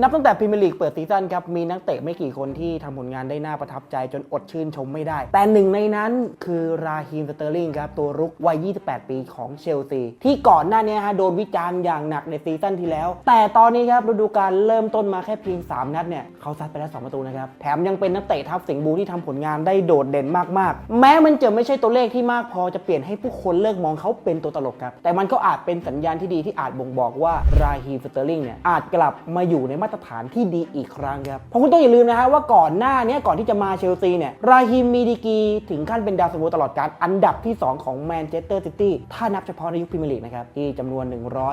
นับตั้งแต่พรีเมียร์ลีกเปิดซีซั่นครับ มีนักเตะไม่กี่คนที่ทำผลงานได้น่าประทับใจจนอดชื่นชมไม่ได้ แต่หนึ่งในนั้นคือราฮีมสเตอร์ลิงครับ ตัวรุกวัย 28 ปีของเชลซี ที่ก่อนหน้านี้ฮะโดนวิจารณ์อย่างหนักในซีซั่นที่แล้ว แต่ตอนนี้ครับฤดูกาลเริ่มต้นมาแค่เพียง 3 นัดเนี่ยเขาซัดไปแล้ว 2 ประตูนะครับ แถมยังเป็นนักเตะทัพสิงห์บูที่ทำผลงานได้โดดเด่นมากๆ แม้มันจะไม่ใช่ตัวเลขที่มากพอจะเปลี่ยนให้ผู้คนเลิกมองเขาเป็นตัวตลกครับแต่มันก็อาจเป็นสัญญาณที่ดีที่อาจบ่งบอกว่าราฮีมสเตอร์ลิงเนี่ยอาจกลับมาอยู่ในมาตรฐานที่ดีอีกครั้งครับเพราะคุณต้องอย่าลืมนะฮะว่าก่อนหน้าเนี้ก่อนที่จะมาเชลซีเนี่ยราฮีมมีดีกีถึงขั้นเป็นดาวซันโวตลอดการอันดับที่ 2 ของแมนเชสเตอร์ซิตี้ถ้านับเฉพาะในยุคพรีเมียร์ลีกนะครับที่จำนวน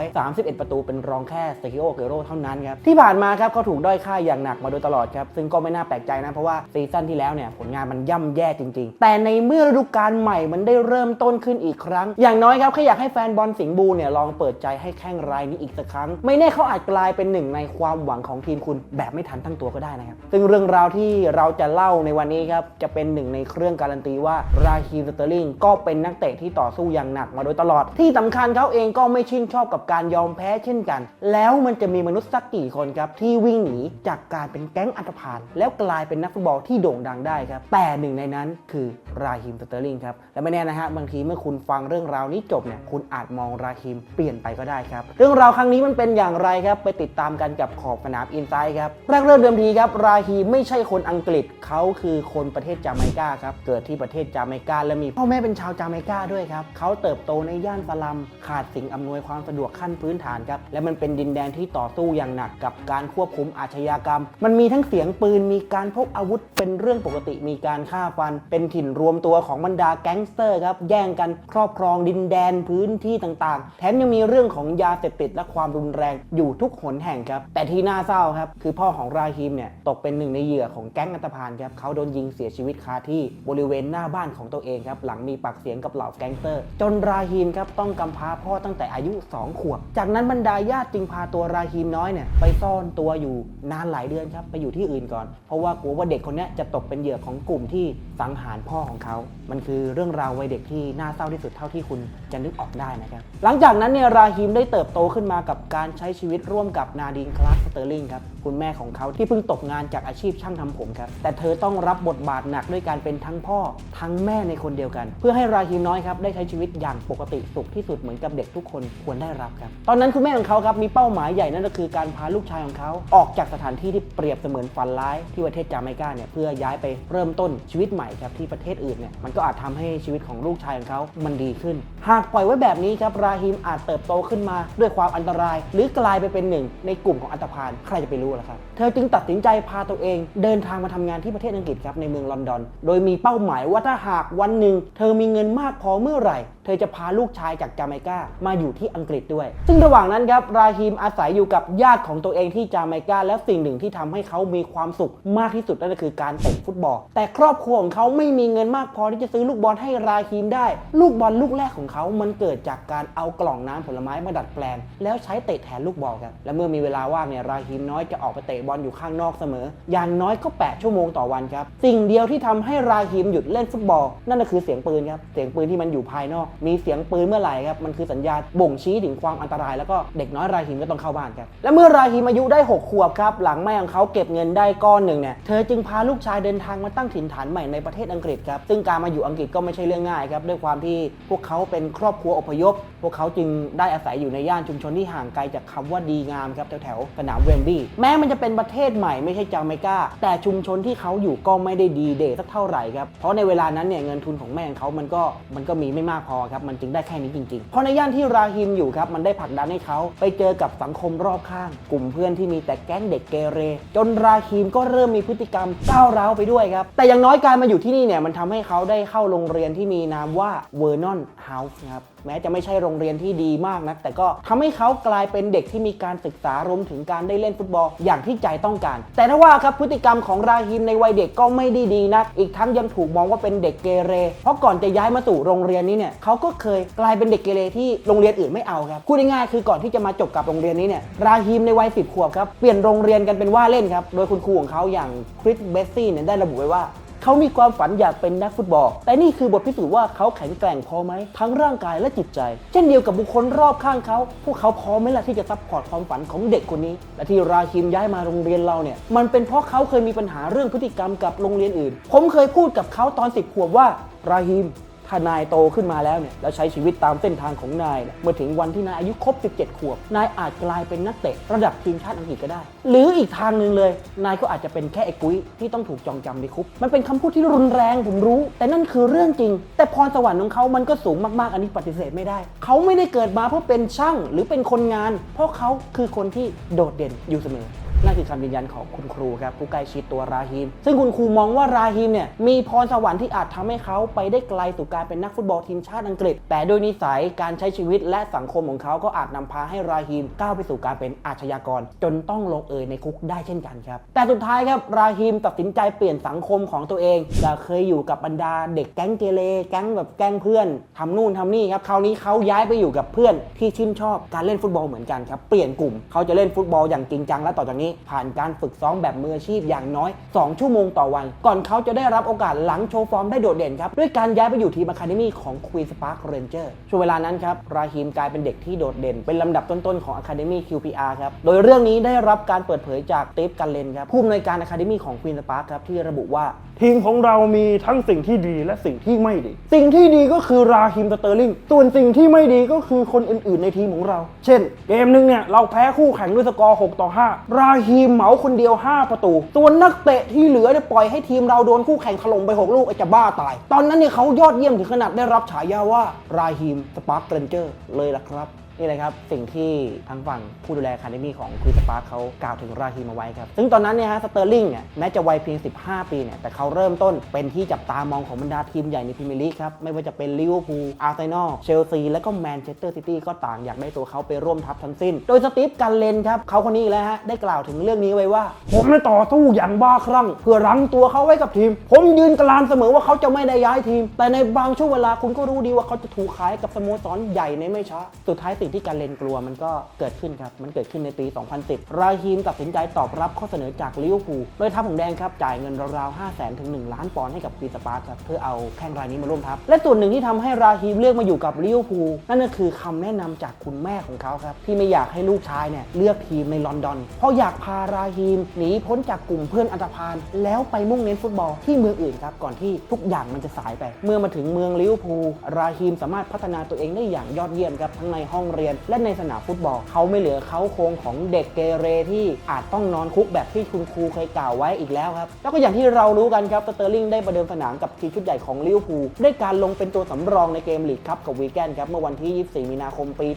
131 ประตูเป็นรองแค่เซคิโอเกโรเท่านั้นครับที่ผ่านมาครับเขาถูกด้อยค่าอย่างหนักมาโดยตลอดครับซึ่งก็ไม่น่าแปลกใจนะเพราะว่าซีซั่นที่แล้วเนี่ยผลงานมันย่ำแย่จริง ๆ แต่ในเมื่อฤดูกาลใหม่มันได้เริ่มต้นขึ้นอีกครั้ง อย่างน้อยครับแค่อยากให้แฟนบอลสิงห์บูเนี่ยลองเปิดใจให้แข้งรายนี้อีกสักครั้ง ไม่แน่เขาอาจกลายเป็นหนึ่งในความหวังของทีมคุณแบบไม่ทันตั้งตัวก็ได้นะครับ ซึ่งเรื่องราวที่เราจะเล่าในวันนี้ครับ จะเป็นหนึ่งในเครื่องการันตีว่าราฮีมสเตอร์ลิงก็เป็นนักเตะที่ต่อสู้อย่างหนักมาโดยตลอด ที่สำคัญเขาเองก็ไม่ชื่นชอบกับการยอมแพ้เช่นกัน แล้วมันจะมีมนุษย์สักกี่คนครับที่วิ่งหนีจากการเป็นแก๊งอันธพาลแล้วกลายเป็นนักฟุตบอลที่โด่งดังได้ครับแต่หนึ่งในนั้นคือราฮีมสเตอร์ลิงครับและไม่แน่นะฮะบางทีเมื่อคุณฟังเรื่องราวนี้จบเนี่ยคุณอาจมองราฮีมเปลี่ยนไปก็ได้ครับเรื่องราวครั้งนี้มันเป็นอย่างไรครับไปติดตามกันกับขอบนามอินไซด์ครับแรกเริ่มเดิมทีครับราฮีไม่ใช่คนอังกฤษเขาคือคนประเทศจาเมกาครับเกิดที่ประเทศจาเมกาและมีพ่อแม่เป็นชาวจาเมกาด้วยครับเขาเติบโตในย่านสลัม ขาดสิ่งอำนวยความสะดวกขั้นพื้นฐานครับและมันเป็นดินแดนที่ต่อสู้อย่างหนักกับการควบคุมอาชญากรรม มันมีทั้งเสียงปืนมีการพกอาวุธเป็นเรื่องปกติมีการฆ่าฟัน เป็นถิ่นรวมตัวของบรรดาแก๊งสเตอร์ครับแย่งกันครอบครองดินแดนพื้นที่ต่างๆ แถมยังมีเรื่องของยาเสพติดและความรุนแรงอยู่ทุกหนแห่งครับแต่ที่น่าเศร้าครับ คือพ่อของราฮิมเนี่ยตกเป็นหนึ่งในเหยื่อของแก๊งอันตพาลครับเขาโดนยิงเสียชีวิตคาที่บริเวณหน้าบ้านของตัวเองครับหลังมีปากเสียงกับเหล่าแก๊งเตอร์ จนราฮิมครับต้องกำพร้าพ่อตั้งแต่อายุ 2 ขวบ จากนั้นบรรดาญาติจึงพาตัวราฮิมน้อยเนี่ยไปซ่อนตัวอยู่นานหลายเดือนครับไปอยู่ที่อื่นก่อน เพราะว่ากลัวว่าเด็กคนนี้จะตกเป็นเหยื่อของกลุ่มที่สังหารพ่อของเขา มันคือเรื่องราววัยเด็กที่น่าเศร้าที่สุดเท่าที่คุณจะนึกออกได้นะครับ หลังจากนั้นเนี่ยราฮิมได้เติบโตขึ้นมากับการใช้ชีวิตร่วมกับนาดีนคลาร์กสเตอร์ลิงครับ คุณแม่ของเขาที่เพิ่งตกงานจากอาชีพช่างทำผมครับ แต่เธอต้องรับบทบาทหนักด้วยการเป็นทั้งพ่อทั้งแม่ในคนเดียวกัน เพื่อให้ราฮิมน้อยครับได้ใช้ชีวิตอย่างปกติสุขที่สุดเหมือนกับเด็กทุกคนควรได้รับครับ ตอนนั้นคุณแม่ของเขาครับมีเป้าหมายใหญ่นั่นก็คือการพาลูกชายของเขาออกจากสถานที่ที่เปรียบเสมือนฝันร้ายที่ประเทศจาเมกาเนี่ยเพื่อย้ายไปเริ่มต้นชีวิตใหม่ครับที่ประเทศอื่นเนี่ยมันก็อาจทำให้ชีวิตของลูกชายของเขามันดีขึ้น หากปล่อยไว้แบบนี้ครับราฮิมอาจเติบโตขึ้นมาด้วยความอันตราย หรือกลายไปเป็นหนึ่ง ในกลุ่มของอันตพาลใครจะไปรู้ล่ะครับ เธอจึงตัดสินใจพาตัวเอง เดินทางมาทำงานที่ประเทศอังกฤษครับในเมืองลอนดอน โดยมีเป้าหมายว่าถ้าหากวันหนึ่ง เธอมีเงินมากพอเมื่อไหร่เธอจะพาลูกชายจากจาเมกามาอยู่ที่อังกฤษด้วย ซึ่งระหว่างนั้นครับราฮิมอาศัยอยู่กับญาติของตัวเองที่จาเมกาและสิ่งหนึ่งที่ทำให้เขามีความสุขมากที่สุดนั่นก็คือการเตะฟุตบอล แต่ครอบครัวของเขาไม่มีเงินมากพอที่จะซื้อลูกบอลให้ราฮิมได้ ลูกบอลลูกแรกของเขา มันเกิดจากการเอากล่องน้ำผลไม้มาดัดแปลง แล้วใช้เตะแทนลูกบอลครับและเมื่อมีเวลาว่างเนี่ยราฮิมน้อยจะออกไปเตะบอลอยู่ข้างนอกเสมอ อย่างน้อยก็ 8 ชั่วโมงต่อวันครับสิ่งเดียวที่ทำให้ราฮิมหยุดเล่นฟุตบอล นั่นก็คือเสียงปืนครับเสียงปืนที่มันอยู่ภายนอกมีเสียงปืนเมื่อไหร่ครับ มันคือสัญญาณบ่งชี้ถึงความอันตราย แล้วก็เด็กน้อยราฮิมก็ต้องเข้าบ้านครับ และเมื่อราฮิมอายุได้ 6 ขวบครับ หลังแม่ของเขาเก็บเงินได้ก้อนหนึ่งเนี่ย เธอจึงพาลูกชายเดินทางมาตั้งถิ่นฐานใหม่ในประเทศอังกฤษครับ ซึ่งการมาอยู่อังกฤษก็ไม่ใช่เรื่องง่ายครับ ด้วยความที่พวกเขาเป็นครอบครัวอพยพ พวกเขาจึงได้อาศัยอยู่ในย่านชุมชนที่ห่างไกลจากคำว่าดีงามครับแถวๆสนามเวมบลีย์ แม้มันจะเป็นประเทศใหม่ไม่ใช่จาเมกา แต่ชุมชนที่เขาอยู่ก็ไม่ได้ดีเดย์สักเท่าไหร่ครับ เพราะในเวลานั้นเนี่ยเงินทุนของแม่ของเขามันก็มันก็มีไม่มากพอครับมันจึงได้แค่นี้จริงๆ เพราะในย่านที่ราฮิมอยู่ครับมันได้ผลักดันให้เขาไปเจอกับสังคมรอบข้าง กลุ่มเพื่อนที่มีแต่แก๊งเด็กเกเร จนราฮิมก็เริ่มมีพฤติกรรมก้าวร้าวไปด้วยครับแต่อย่างน้อยการมาอยู่ที่นี่เนี่ยมันทำให้เขาได้เข้าโรงเรียนที่มีนามว่าเวอร์นอนเฮาส์ครับ แม้จะไม่ใช่โรงเรียนที่ดีมากนัก แต่ก็ทำให้เขากลายเป็นเด็กที่มีการศึกษารวมถึงการได้เล่นฟุตบอลอย่างที่ใจต้องการ แต่ถ้าว่าครับพฤติกรรมของราฮิมในวัยเด็กก็ไม่ได้ดีนัก อีกทั้งยังถูกมองว่าเป็นเด็กเกเร เพราะก่อนจะย้ายมาสู่โรงเรียนนี้เนี่ยเขาก็เคยกลายเป็นเด็กเกเรที่โรงเรียนอื่นไม่เอาครับพูดง่ายๆคือก่อนที่จะมาจบกับโรงเรียนนี้เนี่ยราฮิมในวัย10ขวบครับเปลี่ยนโรงเรียนกันเป็นว่าเล่นครับโดยคุณครูของเขาอย่างคริสเบสซี่เนี่ยได้ระบุไว้ว่า เขามีความฝันอยากเป็นนักฟุตบอล แต่นี่คือบทพิสูจน์ว่าเขาแข็งแกร่งพอไหม ทั้งร่างกายและจิตใจ เช่นเดียวกับบุคคลรอบข้างเขา พวกเขาพร้อมไหมล่ะที่จะซัพพอร์ตความฝันของเด็กคนนี้ และที่ราคิมย้ายมาโรงเรียนเราเนี่ย มันเป็นเพราะเขาเคยมีปัญหาเรื่องพฤติกรรมกับโรงเรียนอื่น ผมเคยพูดกับเขาตอนสิบขวบว่า ราฮิม ถ้านายโตขึ้นมาแล้วเนี่ยแล้วใช้ชีวิตตามเส้นทางของนายเมื่อถึงวันที่นายอายุครบ 17 ขวบ นายอาจกลายเป็นนักเตะระดับทีมชาติอังกฤษก็ได้ หรืออีกทางหนึ่งเลย นายก็อาจจะเป็นแค่ไอ้กุ้ยที่ต้องถูกจองจำในคุก มันเป็นคำพูดที่รุนแรงผมรู้ แต่นั่นคือเรื่องจริง แต่พรสวรรค์ของเขามันก็สูงมากๆ อันนี้ปฏิเสธไม่ได้ เขาไม่ได้เกิดมาเพื่อเป็นช่างหรือเป็นคนงาน เพราะเขาคือคนที่โดดเด่นอยู่เสมอ นั่นคือคำยืนยันของคุณครูครับผู้ใกล้ชิดตัวราฮีมซึ่งคุณครูมองว่าราฮีมเนี่ยมีพรสวรรค์ที่อาจทำให้เขาไปได้ไกลสู่การเป็นนักฟุตบอลทีมชาติอังกฤษ แต่โดยนิสัยการใช้ชีวิตและสังคมของเขาก็อาจนำพาให้ราฮีมก้าวไปสู่การเป็นอาชญากร จนต้องลงเอยในคุกได้เช่นกันครับ แต่สุดท้ายครับราฮีมตัดสินใจเปลี่ยนสังคมของตัวเองจากเคยอยู่กับบรรดาเด็กแก๊งเกเรแก๊งแบบแก๊งเพื่อนทำนู่นทำนี่ครับคราวนี้เขาย้ายไปอยู่กับเพื่อนที่ชื่นชอบการเล่นฟุตบอลเหมือนกันครับเปลี่ยนกลุ่มเขาจะเล่นฟุตบอลอย่างจริงจังและต่อจากนี้ผ่านการฝึกซ้อมแบบมืออาชีพอย่างน้อย 2 ชั่วโมงต่อวัน ก่อนเขาจะได้รับโอกาสหลังโชว์ฟอร์มได้โดดเด่นครับ ด้วยการย้ายไปอยู่ทีมอะคาเดมี่ของ Queen Park Ranger ช่วงเวลานั้นครับ ราฮิมกลายเป็นเด็กที่โดดเด่น เป็นลำดับต้นๆของ Academy QPR ครับ โดยเรื่องนี้ได้รับการเปิดเผยจากเตฟกันเลนครับผู้อำนวยการ Academy ของ Queen Park ครับที่ระบุว่าทีมของเรามีทั้งสิ่งที่ดีและสิ่งที่ไม่ดี สิ่งที่ดีก็คือราฮิมสเตอร์ลิงส่วนสิ่งที่ไม่ดีก็คือคนอื่น ๆ ในทีมของเรา เช่น เกมหนึงเนี่ยเราแพ้คู่แข่งด้วยสกอร์6ต่อ5ราฮมเหมาคนเดียว 5 ประตู ตัวนักเตะที่เหลือเนี่ยปล่อยให้ทีมเราโดนคู่แข่งถล่มไป 6 ลูกไอ้จะบ้าตาย ตอนนั้นเนี่ยเขายอดเยี่ยมถึงขนาดได้รับฉายาว่าราฮีมสปาร์คเรนเจอร์เลยล่ะครับ นี่เลยครับสิ่งที่ทางฝั่งผู้ดูแลคาเดมี่ของควีนสปาร์เขากล่าวถึงราฮีมเอาไว้ครับ ซึ่งตอนนั้นเนี่ยฮะสเตอร์ลิงเนี่ยแม้จะวัยเพียง 15 ปีเนี่ยแต่เขาเริ่มต้นเป็นที่จับตามองของบรรดาทีมใหญ่ในพรีเมียร์ลีกครับ ไม่ว่าจะเป็นลิเวอร์พูลอาร์เซนอลเชลซีและก็แมนเชสเตอร์ซิตี้ก็ต่างอยากได้ตัวเขาไปร่วมทัพทั้งสิ้น โดยสตีฟกันเลนครับเขาคนนี้แล้วฮะได้กล่าวถึงเรื่องนี้ไว้ว่า ผมได้ต่อสู้อย่างบ้าคลั่งเพื่อรั้งตัวเขาไว้กับทีม ผมยืนกรานเสมอว่าเขาจะไม่ได้ย้ายทีม แต่ในบางช่วงเวลาคุณก็รู้ดีว่าเขาจะถูกขายกับสโมสรใหญ่ในไม่ช้าสุดท้ายสิ่งที่การเลนกลัวมันก็เกิดขึ้นครับ มันเกิดขึ้นในปี 2010 ราฮีมตัดสินใจตอบรับข้อเสนอจากลิเวอร์พูลโดยทัพของแดงครับจ่ายเงินราวๆ5 0 0 0 0 0ถึง1ล้านปอนด์ให้กับปีสปาร์ครับเพื่อเอาแข้งรายนี้มาร่วมทัพ และส่วนหนึ่งที่ทำให้ราฮีมเลือกมาอยู่กับลิเวอร์พูลนั่นก็คือคำแนะนำจากคุณแม่ของเขาครับที่ไม่อยากให้ลูกชายเนี่ยเลือกทีมในลอนดอน เพราะอยากพาราฮีมหนีพ้นจากกลุ่มเพื่อนอันธพาลแล้วไปมุ่งเน้นฟุตบอลที่เมืองอื่นครับก่อนที่ทุกอย่างมันจะสายไป เมื่อมาถึงเมืองลิเวอร์พูลราฮีมสามารถพัฒนาตัวเองได้อย่างยอดเยี่ยมครับทั้งในห้องเรียนและในสนามฟุตบอลเขาไม่เหลือเขาโครงของเด็กเกเรที่อาจต้องนอนคุกแบบที่คุณครูเคยกล่าวไว้อีกแล้วครับ แล้วก็อย่างที่เรารู้กันครับสเตอร์ลิงได้ประเดิมสนามกับทีมชุดใหญ่ของลิเวอร์พูลด้วยการลงเป็นตัวสำรองในเกมลีกครับกับวีแกนครับเมื่อวันที่ 24 มีนาคมปี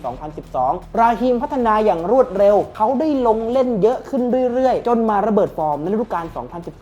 2012 ราฮีมพัฒนาอย่างรวดเร็ว เขาได้ลงเล่นเยอะขึ้นเรื่อยๆ จนมาระเบิดฟอร์มในฤดูกาล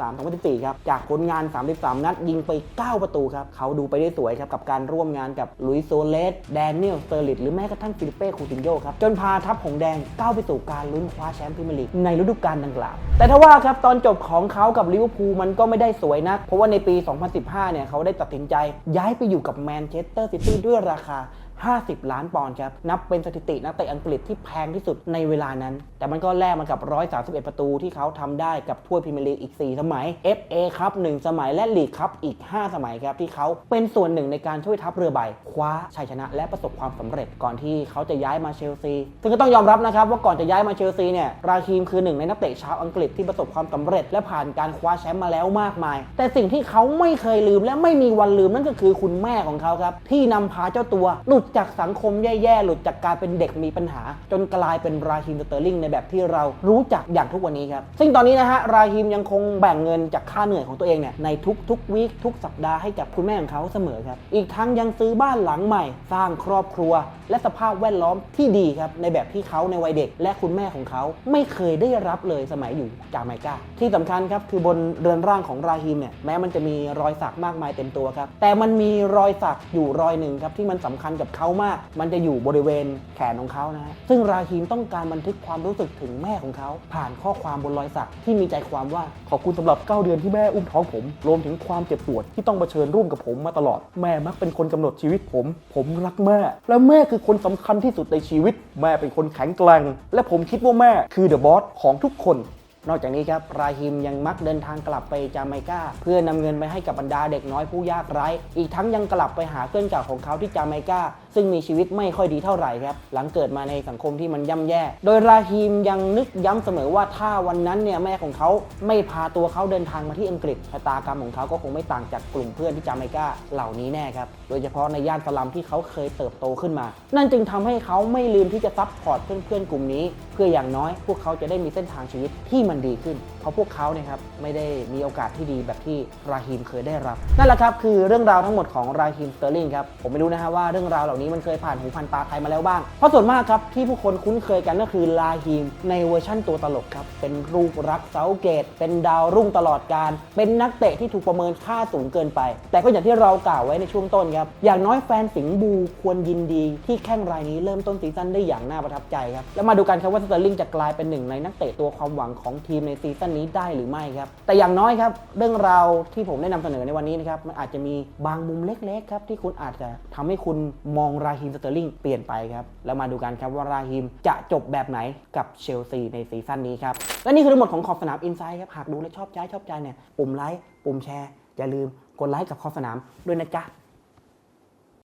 2013-2014 ครับจากผลงาน 33 นัดยิงไป 9 ประตูครับเขาดูไปได้สวยครับกับการร่วมงานกับลุยโซเลสแดเนียลสเตอร์ลิตหรือแม้กระทั่งฟิลิเปคูตินโยครับจนพาทัพหงแดงก้าวไปสู่การลุ้นคว้าแชมป์พรีเมียร์ลีกในฤดูกาลดังกล่าวแต่ถ้าว่าครับตอนจบของเขากับลิเวอร์พูลมันก็ไม่ได้สวยนัก เพราะว่าในปี 2015 เนี่ยเขาได้ตัดสินใจย้ายไปอยู่กับแมนเชสเตอร์ซิตี้ด้วยราคา50 ล้านปอนด์ครับ นับเป็นสถิตินักเตะอังกฤษที่แพงที่สุดในเวลานั้น แต่มันก็แลกมากับ 131 ประตูที่เขาทำได้กับถ้วยพรีเมียร์ลีกอีก 4 สมัย FA ครับ 1 สมัยและลีกครับอีก 5 สมัยครับ ที่เขาเป็นส่วนหนึ่งในการช่วยทัพเรือใบ คว้าชัยชนะและประสบความสำเร็จก่อนที่เขาจะย้ายมาเชลซี ซึ่งก็ต้องยอมรับนะครับว่าก่อนจะย้ายมาเชลซีเนี่ย ราคีมคือหนึ่งในนักเตะชาวอังกฤษที่ประสบความสำเร็จ และผ่านการคว้าแชมป์มาแล้วมากมาย แต่สิ่งที่เขาไม่เคยลืมและไม่มีวันลืมนั่นก็คือคุณแม่ของเขาครับที่นำพาเจ้าตัวหลุดจากสังคมแย่ๆ หลุดจากการเป็นเด็กมีปัญหา จนกลายเป็นราฮิมสเตอร์ลิงในแบบที่เรารู้จักอย่างทุกวันนี้ครับ ซึ่งตอนนี้นะฮะราฮิมยังคงแบ่งเงินจากค่าเหนื่อยของตัวเองเนี่ยในทุกๆวีคทุกสัปดาห์ให้กับคุณแม่ของเขาเสมอครับ อีกทั้งยังซื้อบ้านหลังใหม่ สร้างครอบครัว และสภาพแวดล้อมที่ดีครับในแบบที่เขาในวัยเด็ก และคุณแม่ของเขาไม่เคยได้รับเลยสมัยอยู่จาไมกาที่สำคัญครับคือบนเรือนร่างของราฮิมเนี่ยแม้มันจะมีรอยสักมากมายเต็มตัวครับแต่มันมีรอยสักอยู่รอยหนึ่งครับที่มันสำคัญกับเขามาก มันจะอยู่บริเวณแขนของเขานะฮะซึ่งราฮิมต้องการบันทึกความรู้สึกถึงแม่ของเขา ผ่านข้อความบนรอยสักที่มีใจความว่าขอบคุณสำหรับ 9 เดือนที่แม่อุ้มท้องผม รวมถึงความเจ็บปวดที่ต้องเผชิญร่วมกับผมมาตลอด แม่มักเป็นคนกำหนดชีวิตผม ผมรักแม่ และแม่คือคนสำคัญที่สุดในชีวิต แม่เป็นคนแข็งแกร่งและผมคิดว่าแม่คือเดอะบอสของทุกคนนอกจากนี้ครับ ราฮิมยังมักเดินทางกลับไปจาเมกาเพื่อนำเงินไปให้กับบรรดาเด็กน้อยผู้ยากไร้ อีกทั้งยังกลับไปหาเพื่อนเก่าของเขาที่จาเมกา ซึ่งมีชีวิตไม่ค่อยดีเท่าไหร่ครับ หลังเกิดมาในสังคมที่มันย่ำแย่ โดยราฮิมยังนึกย้ำเสมอว่าถ้าวันนั้นเนี่ยแม่ของเขาไม่พาตัวเขาเดินทางมาที่อังกฤษชะตากรรมของเขาก็คงไม่ต่างจากกลุ่มเพื่อนที่จาเมกาเหล่านี้แน่ครับ โดยเฉพาะในย่านสลัมที่เขาเคยเติบโตขึ้นมา นั่นจึงทำให้เขาไม่ลืมที่จะซัพพอร์ตเพื่อนๆกลุ่มนี้ เพื่ออย่างน้อยพวกเขาจะได้มีเส้นทางชีวิตที่มันดีขึ้น เพราะพวกเขาเนี่ยครับไม่ได้มีโอกาสที่ดีแบบที่ราฮิมเคยได้รับ นั่นแหละครับคือเรื่องราวทั้งหมดของราฮิมสเตอร์ลิงครับผมไม่รู้นะฮะว่าเรื่องราวเหล่านี้มันเคยผ่านหูผ่านตาใครมาแล้วบ้าง เพราะส่วนมากครับที่ผู้คนคุ้นเคยกันก็คือราฮิมในเวอร์ชั่นตัวตลกครับเป็นลูกรักเซาเกต เป็นดาวรุ่งตลอดการ เป็นนักเตะที่ถูกประเมินค่าสูงเกินไป แต่ก็อย่างที่เรากล่าวไว้ในช่วงต้นครับอย่างน้อยแฟนสิงห์บูควรยินดี ที่แข้งรายนี้เริ่มต้นซีซั่นได้อย่างน่าประทับใจครับแล้วมาดูกันครับว่าสเตอร์ลิงจะกลายเป็นหนึ่งในนักเตะตัวความหวังของทีมในซีซั่นนี้ได้หรือไม่ครับ แต่อย่างน้อยครับ เรื่องราวที่ผมได้นำเสนอในวันนี้นะครับ มันอาจจะมีบางมุมเล็กๆครับที่คุณอาจจะทำให้คุณมองราฮิมสเตอร์ลิงเปลี่ยนไปครับแล้วมาดูกันครับว่าราฮิมจะจบแบบไหนกับเชลซีในซีซั่นนี้ครับและนี่คือทั้งหมดของขอบสนามอินไซด์ครับหากดูและชอบใจชอบใจเนี่ยปุ่มไลค์ปุ่มแชร์อย่าลืมกดไลค์กับขอบสนามด้วยนะจ๊ะ